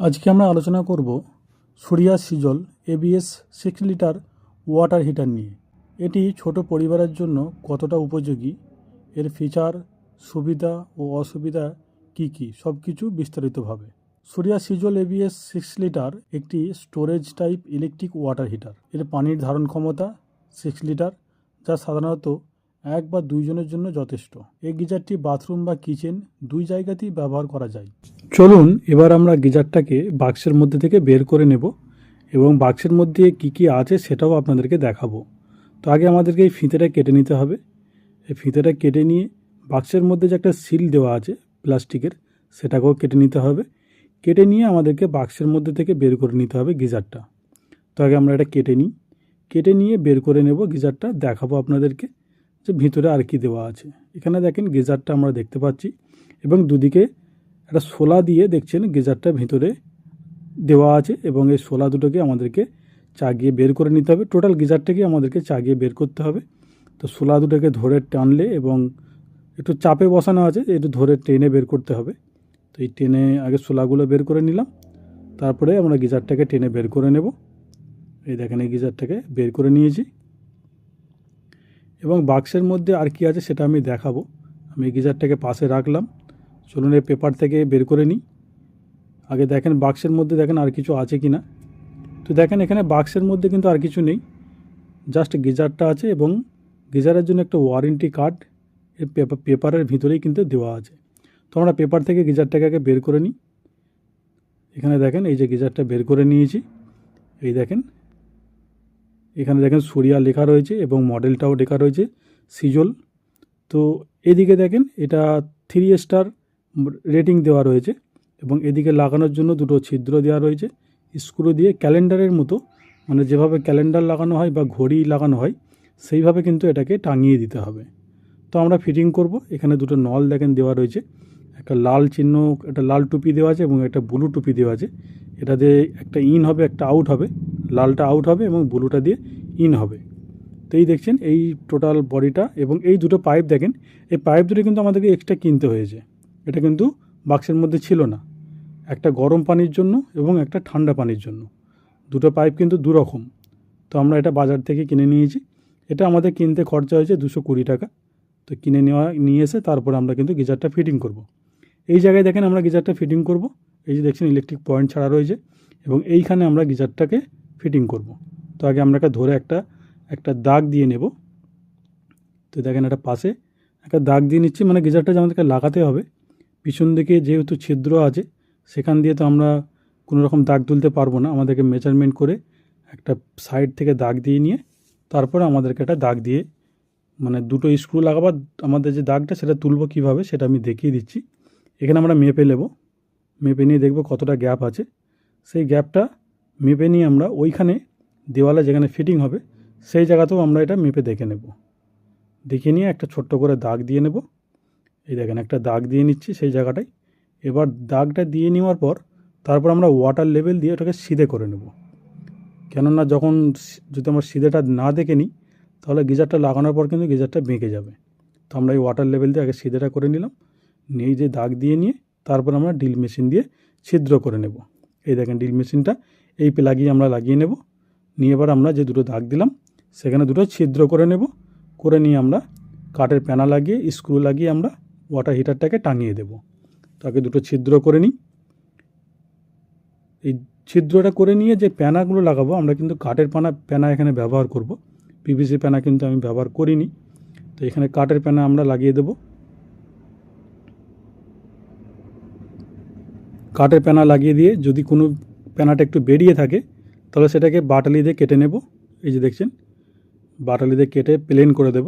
আজকে আমরা আলোচনা করব Surya sizzle ABS six litre water heater নিয়ে। এটি ছোট পরিবারের জন্য কতটা উপযোগী? এর ফিচার সুবিধা ও অসুবিধা কি কি? সব কিছু বিস্তারিতভাবে। Surya sizzle ABS six litre একটি storage type electric water heater এর পানির ধারণ ক্ষমতা সিক্স লিটার যা সাধারণত এক বা দুইজনের জন্য যথেষ্ট। এই গিজারটি বাথরুম বা কিচেন দুই জায়গাতেই ব্যবহার করা যায়। চলুন, এবার আমরা গিজারটাকে বাক্সের মধ্যে থেকে বের করে নেব এবং বাক্সের মধ্যে কি কি আছে সেটাও আপনাদেরকে দেখাবো। তো আগে আমাদেরকে এই ফিতেটা কেটে নিতে হবে। এই ফিতেটা কেটে নিয়ে বাক্সের মধ্যে যে একটা সিল দেওয়া আছে প্লাস্টিকের, সেটাকেও কেটে নিতে হবে। কেটে নিয়ে আমাদেরকে বাক্সের মধ্যে থেকে বের করে নিতে হবে গিজারটা। তো আগে আমরা এটা কেটে নিই। কেটে নিয়ে বের করে নেব গিজারটা, দেখাবো আপনাদেরকে যে ভিতরে আর কি দেওয়া আছে। এখানে দেখেন গিজারটা আমরা দেখতে পাচ্ছি এবং দুদিকে একটা শোলা দিয়ে দেখছেন গিজারটা ভিতরে দেওয়া আছে এবং এই শোলা দুটোকে আমাদেরকে চাগিয়ে বের করে নিতে হবে। টোটাল গিজারটাকে আমাদেরকে চাগিয়ে বের করতে হবে। তো শোলা দুটোকে ধরে টানলে এবং একটু চাপে বসানো আছে, একটু ধরে টেনে বের করতে হবে। তো এই টেনে আগে শোলাগুলো বের করে নিলাম। তারপরে আমরা গিজারটাকে টেনে বের করে নেব। এই দেখেন এই গিজারটাকে বের করে নিয়েছি। এবং বাক্সের মধ্যে আর কি আছে সেটা আমি দেখাবো। আমি গিজারটাকে পাশে রাখলাম। চলুন এই পেপার থেকে বের করে নিই। আগে দেখেন বাক্সের মধ্যে দেখেন আর কিছু আছে কি না তো দেখেন এখানে বাক্সের মধ্যে কিন্তু আর কিছু নেই। জাস্ট গিজারটা আছে এবং গিজারের জন্য একটা ওয়ারেন্টি কার্ড এর পেপার পেপারের ভিতরেই কিন্তু দেওয়া আছে। তো আমরা পেপার থেকে গিজারটাকে আগে বের করে নিই। এখানে দেখেন এই যে গিজারটা বের করে নিয়েছি। এই দেখেন। এখানে দেখেন সুরিয়া লেখা রয়েছে এবং মডেলটাও লেখা রয়েছে সিজল তো এদিকে দেখেন এটা থ্রি স্টার রেটিং দেওয়া রয়েছে এবং এদিকে লাগানোর জন্য দুটো ছিদ্র দেওয়া রয়েছে। স্ক্রু দিয়ে ক্যালেন্ডারের মতো মানে যেভাবে ক্যালেন্ডার লাগানো হয় বা ঘড়ি লাগানো হয়, সেইভাবে কিন্তু এটাকে টাঙিয়ে দিতে হবে। তো আমরা ফিটিং করব। এখানে দুটো নল দেখেন দেওয়া রয়েছে। একটা লাল চিহ্ন, একটা লাল টুপি দেওয়া আছে এবং একটা ব্লু টুপি দেওয়া আছে। এটা দিয়ে একটা ইন হবে, একটা আউট হবে। লালটা আউট হবে এবং ব্লুটা দিয়ে ইন হবে। তো এই দেখছেন, এই টোটাল বডিটা এবং এই দুটো পাইপ দেখেন, এই পাইপ দুটো কিন্তু আমাদেরকে এক্সট্রা কিনতে হয়েছে। এটা কিন্তু বাক্সের মধ্যে ছিল না। একটা গরম পানির জন্য এবং একটা ঠান্ডা পানির জন্য। দুটো পাইপ কিন্তু দুরকম। তো আমরা এটা বাজার থেকে কিনে নিয়েছি। এটা আমাদের কিনতে খরচা হয়েছে দুশো কুড়ি টাকা। তো কিনে নেওয়া, নিয়ে এসে তারপর আমরা কিন্তু গিজারটা ফিটিং করব। এই জায়গায় দেখেন আমরা গিজারটা ফিটিং করব। এই যে দেখছেন ইলেকট্রিক পয়েন্ট ছাড়া রয়েছে এবং এইখানে আমরা গিজারটাকে ফিটিং করব। তো আগে আমরা একটা ধরে একটা একটা দাগ দিয়ে নেব। তো দেখেন একটা পাশে একটা দাগ দিয়ে নিচ্ছি। মানে গিজারটা যে আমাদেরকে লাগাতে হবে পিছন দিকে যেহেতু ছিদ্র আছে, সেখান দিয়ে তো আমরা কোনো রকম দাগ তুলতে পারব না। আমাদেরকে মেজারমেন্ট করে একটা সাইড থেকে দাগ দিয়ে নিয়ে, তারপরে আমাদেরকে একটা দাগ দিয়ে মানে দুটো স্ক্রু লাগাবার আমাদের যে দাগটা, সেটা তুলবো কীভাবে, সেটা আমি দেখিয়ে দিচ্ছি। এখানে আমরা মেপে নেব। মেপে নিয়ে দেখব কতটা গ্যাপ আছে। সেই গ্যাপটা মেপে নিয়ে আমরা ওইখানে দেওয়ালে যেখানে ফিটিং হবে, সেই জায়গাতেও আমরা এটা মেপে দেখে নেব। দেখে নিয়ে একটা ছোট্ট করে দাগ দিয়ে নেব। এই দেখেন, একটা দাগ দিয়ে নিচ্ছি সেই জায়গাটায়। এবার দাগটা দিয়ে নেওয়ার পর তারপর আমরা ওয়াটার লেভেল দিয়ে ওটাকে সিধে করে নেব। কেননা যখন যদি আমরা সিধেটা না দেখে নিই, তাহলে গিজারটা লাগানোর পর কিন্তু গিজারটা বেঁকে যাবে। তো আমরা এই ওয়াটার লেভেল দিয়ে আগে সিধেটা করে নিলাম। নিয়ে যে দাগ দিয়ে নিয়ে তারপর আমরা ড্রিল মেশিন দিয়ে ছিদ্র করে নেব। এই দেখেন ড্রিল মেশিনটা এই লাগিয়ে আমরা লাগিয়ে নেব। নিয়ে এবার আমরা যে দুটো দাগ দিলাম, সেখানে দুটো ছিদ্র করে নেব। করে নিয়ে আমরা কাঠের প্যানা লাগিয়ে স্ক্রু লাগিয়ে আমরা ওয়াটার হিটারটাকে টাঙিয়ে দেব। তাকে দুটো ছিদ্র করে নিই। এই ছিদ্রটা করে নিয়ে যে প্যানাগুলো লাগাবো, আমরা কিন্তু কাঠের পানা প্যানা এখানে ব্যবহার করব। পিভিসি প্যানা কিন্তু আমি ব্যবহার করিনি। তো এখানে কাঠের প্যানা আমরা লাগিয়ে দেব। কাঠের প্যানা লাগিয়ে দিয়ে যদি কোনো প্যানাটা একটু বেরিয়ে থাকে, তাহলে সেটাকে বাটালি দিয়ে কেটে নেব। এই যে দেখছেন, বাটালি দিয়ে কেটে প্লেন করে দেব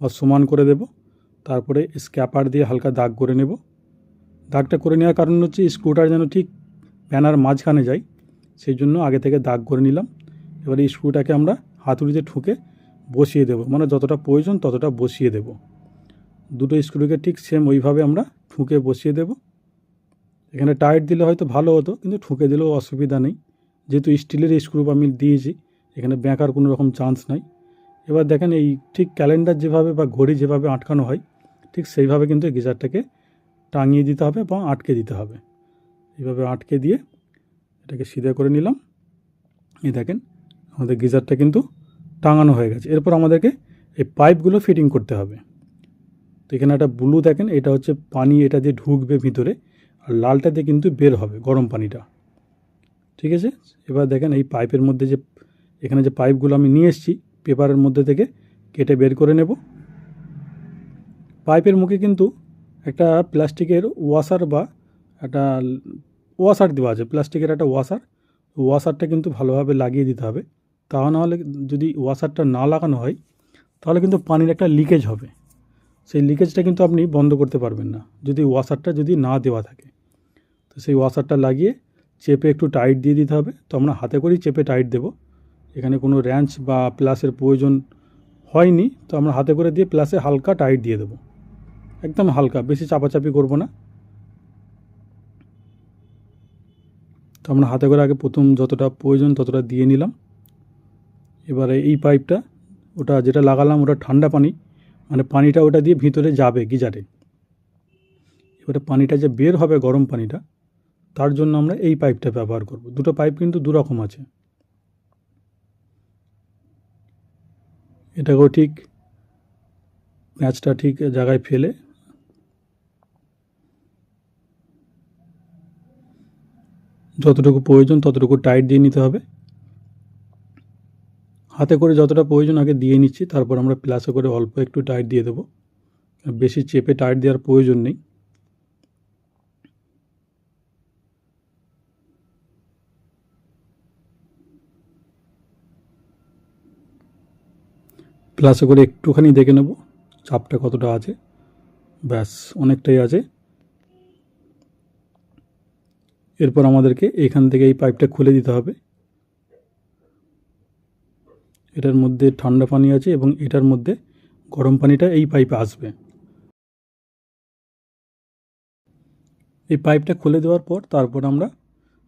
বা সমান করে দেব। তারপরে স্ক্যাপার দিয়ে হালকা দাগ করে নেব। দাগটা করে নেওয়ার কারণ হচ্ছে স্ক্রুটার যেন ঠিক প্যানার মাঝখানে যায়, সেই জন্য আগে থেকে দাগ করে নিলাম। এবার এই স্ক্রুটাকে আমরা হাতুড়িতে ঠুকে বসিয়ে দেব মানে যতটা প্রয়োজন ততটা বসিয়ে দেব। দুটো স্ক্রুকে ঠিক সেম ওইভাবে আমরা ঠুকে বসিয়ে দেব। এখানে টাইট দিলে হয়তো ভালো হতো, কিন্তু ঠুকে দিলেও অসুবিধা নেই। যেহেতু স্টিলের স্ক্রু আমি দিয়েছি, এখানে ব্যাঁকার কোনো রকম চান্স নাই। এবার দেখেন এই ঠিক ক্যালেন্ডার যেভাবে বা ঘড়ি যেভাবে আটকানো হয় ঠিক সেইভাবে কিন্তু গিজারটাকে টাঙিয়ে দিতে হবে বা আটকে দিতে হবে। এইভাবে আটকে দিয়ে এটাকে সিধা করে নিলাম। এই দেখেন, আমাদের গিজারটা কিন্তু টাঙানো হয়ে গেছে। এরপর আমাদেরকে এই পাইপগুলো ফিটিং করতে হবে। তো এখানে একটা ব্লু দেখেন, এটা হচ্ছে পানি, এটা দিয়ে ঢুকবে ভিতরে আর লালটা দিয়ে কিন্তু বের হবে গরম পানিটা। ঠিক আছে? এবার দেখেন এই পাইপের মধ্যে যে, এখানে যে পাইপগুলো আমি নিয়ে এসেছি, পেপারের মধ্যে থেকে কেটে বের করে নেব। পাইপের মুখে কিন্তু একটা প্লাস্টিকের ওয়াশার বা একটা ওয়াশার দেওয়া আছে, প্লাস্টিকের একটা ওয়াশার ওয়াশারটা কিন্তু ভালোভাবে লাগিয়ে দিতে হবে। তা নাহলে যদি ওয়াশারটা না লাগানো হয়, তাহলে কিন্তু পানির একটা লিকেজ হবে। সেই লিকেজটা কিন্তু আপনি বন্ধ করতে পারবেন না, যদি ওয়াশারটা যদি না দেওয়া থাকে। তো সেই ওয়াশারটা লাগিয়ে চেপে একটু টাইট দিয়ে দিতে হবে। তো আমরা হাতে করেই চেপে টাইট দেব। এখানে কোনো র্যাঞ্চ বা প্লাসের প্রয়োজন হয়নি। তো আমরা হাতে করে দিয়ে প্লাসে হালকা টাইট দিয়ে দেবো। একদম হালকা, বেশি চাপাচাপি করব না। তো আমরা হাতে করে আগে প্রথম যতটা প্রয়োজন ততটা দিয়ে নিলাম। এবারে এই পাইপটা, ওটা যেটা লাগালাম ওটা ঠান্ডা পানি মানে পানিটা ওটা দিয়ে ভিতরে যাবে গিজারে। এবারে পানিটা যে বের হবে গরম পানিটা, তার জন্য আমরা এই পাইপটা ব্যবহার করব। দুটো পাইপ কিন্তু দু রকম আছে। এটাকেও ঠিক প্যাঁচটা ঠিক জায়গায় ফেলে যতটুকু প্রয়োজন, ততটুকু টাইট দিয়ে নিতে হবে। হাতে করে যতটা প্রয়োজন আগে দিয়ে নিচ্ছি, তারপর আমরা প্লাসে করে অল্প একটু টাইট দিয়ে দেবো। বেশি চেপে টাইট দেওয়ার প্রয়োজন নেই। প্লাসে করে একটুখানি দেখে নেব, চাপটা কতটা আছে। ব্যাস, অনেকটাই আছে। এরপর আমাদেরকে এখান থেকে এই পাইপটা খুলে দিতে হবে। এটার মধ্যে ঠান্ডা পানি আছে এবং এটার মধ্যে গরম পানিটা এই পাইপে আসবে। এই পাইপটা খুলে দেওয়ার পর তারপর আমরা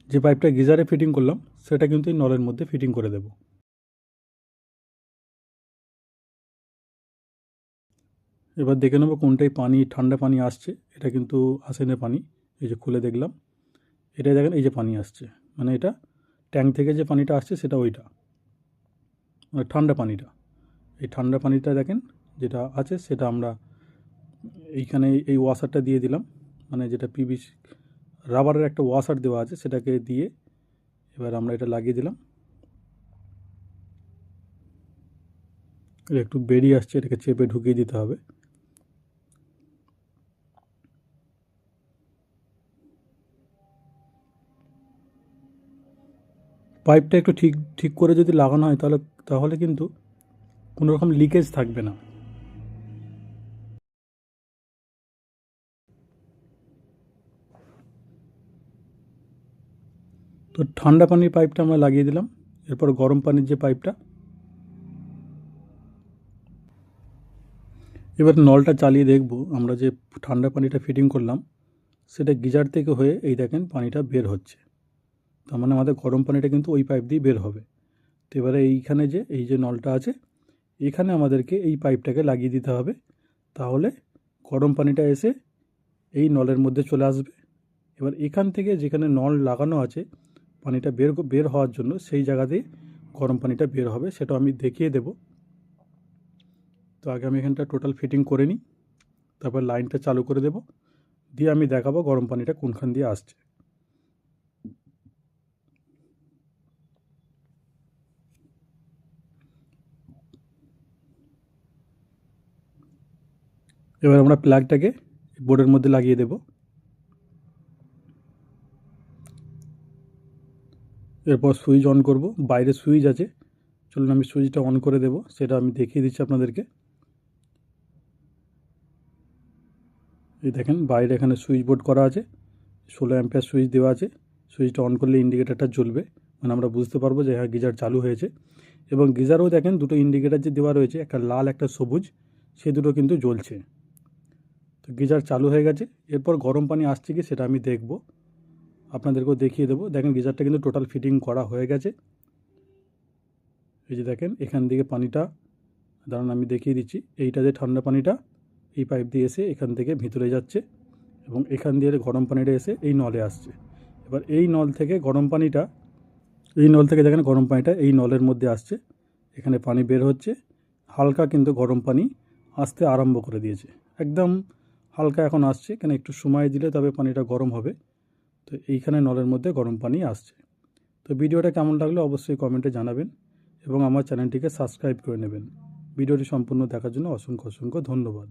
যে পাইপটা গিজারে ফিটিং করলাম, সেটা কিন্তু এই নলের মধ্যে ফিটিং করে দেব। এবার দেখে নেব কোনটাই পানি, ঠান্ডা পানি আসছে। এটা কিন্তু আসেনে পানি, এই যে খুলে দেখলাম। এটা দেখেন, এই যে পানি আসছে। মানে এটা ট্যাঙ্ক থেকে যে পানিটা আসছে, সেটা ওইটা। মানে ঠান্ডা পানিটা। এই ঠান্ডা পানিটা দেখেন, যেটা আছে, সেটা আমরা এইখানে এই ওয়াশারটা দিয়ে দিলাম। মানে যেটা পিভিসি রাবারের একটা ওয়াশার দেওয়া আছে, সেটাকে দিয়ে এবার আমরা এটা লাগিয়ে দিলাম। একটু বেরিয়ে আসছে, এটাকে চেপে ঢুকিয়ে দিতে হবে। পাইপটা একটু ঠিক ঠিক করে যদি লাগানো হয় তাহলে তাহলে কিন্তু কোনো রকম লিকেজ থাকবে না। তো ঠান্ডা পানির পাইপটা আমরা লাগিয়ে দিলাম। এরপর গরম পানির যে পাইপটা, এবার নলটা চালিয়ে দেখব। আমরা যে ঠান্ডা পানিটা ফিটিং করলাম, সেটা গিজার থেকে হয়ে এই দেখেন পানিটা বের হচ্ছে। তার মানে আমাদের গরম পানিটা কিন্তু ওই পাইপ দিয়ে বের হবে। তো এবারে এইখানে যে, এই যে নলটা আছে, এখানে আমাদেরকে এই পাইপটাকে লাগিয়ে দিতে হবে। তাহলে গরম পানিটা এসে এই নলের মধ্যে চলে আসবে। এবার এখান থেকে যেখানে নল লাগানো আছে, পানিটা বের বের হওয়ার জন্য সেই জায়গাতেই গরম পানিটা বের হবে, সেটা আমি দেখিয়ে দেব। তো আগে আমি এখানটা টোটাল ফিটিং করে নিই, তারপর লাইনটা চালু করে দেব। দিয়ে আমি দেখাবো গরম পানিটা কোনখান দিয়ে আসছে। এবার আমরা প্লাগটাকে বোর্ডের মধ্যে লাগিয়ে দেব। এরপর সুইচ অন করব। বাইরে সুইচ আছে। চলুন আমি সুইচটা অন করে দেব। সেটা আমি দেখিয়ে দিচ্ছি আপনাদেরকে। এই দেখেন, বাইরে এখানে সুইচ বোর্ড করা আছে। ষোলো অ্যাম্পিয়ার সুইচ দেওয়া আছে। সুইচটা অন করলে ইন্ডিকেটারটা জ্বলবে। মানে আমরা বুঝতে পারব যে হ্যাঁ গিজার চালু হয়েছে। এবং গিজারও দেখেন, দুটো ইন্ডিকেটার যে দেওয়া রয়েছে, একটা লাল, একটা সবুজ, সে দুটো কিন্তু জ্বলছে। তো গিজার চালু হয়ে গেছে। এরপর গরম পানি আসছে কি সেটা আমি দেখব। আপনাদেরকেও দেখিয়ে দেবো। দেখেন গিজারটা কিন্তু টোটাল ফিটিং করা হয়ে গেছে। এই যে দেখেন, এখান থেকে পানিটা দাঁড়ান আমি দেখিয়ে দিচ্ছি। এইটা যে ঠান্ডা পানিটা, এই পাইপ দিয়ে এসে এখান থেকে ভিতরে যাচ্ছে এবং এখান দিয়ে গরম পানিটা এসে এই নলে আসছে। এবার এই নল থেকে গরম পানিটা, এই নল থেকে দেখেন গরম পানিটা এই নলের মধ্যে আসছে। এখানে পানি বের হচ্ছে। হালকা কিন্তু গরম পানি আসতে আরম্ভ করে দিয়েছে। একদম হালকা এখন আসছে, কেন একটু সময় দিলে তবে পানিটা গরম হবে। তো এইখানে নলের মধ্যে গরম পানি আসছে। তো ভিডিওটা কেমন লাগল অবশ্যই কমেন্টে জানাবেন এবং আমার চ্যানেলটিকে সাবস্ক্রাইব করে নেবেন। ভিডিওটি সম্পূর্ণ দেখার জন্য অসংখ্য অসংখ্য ধন্যবাদ।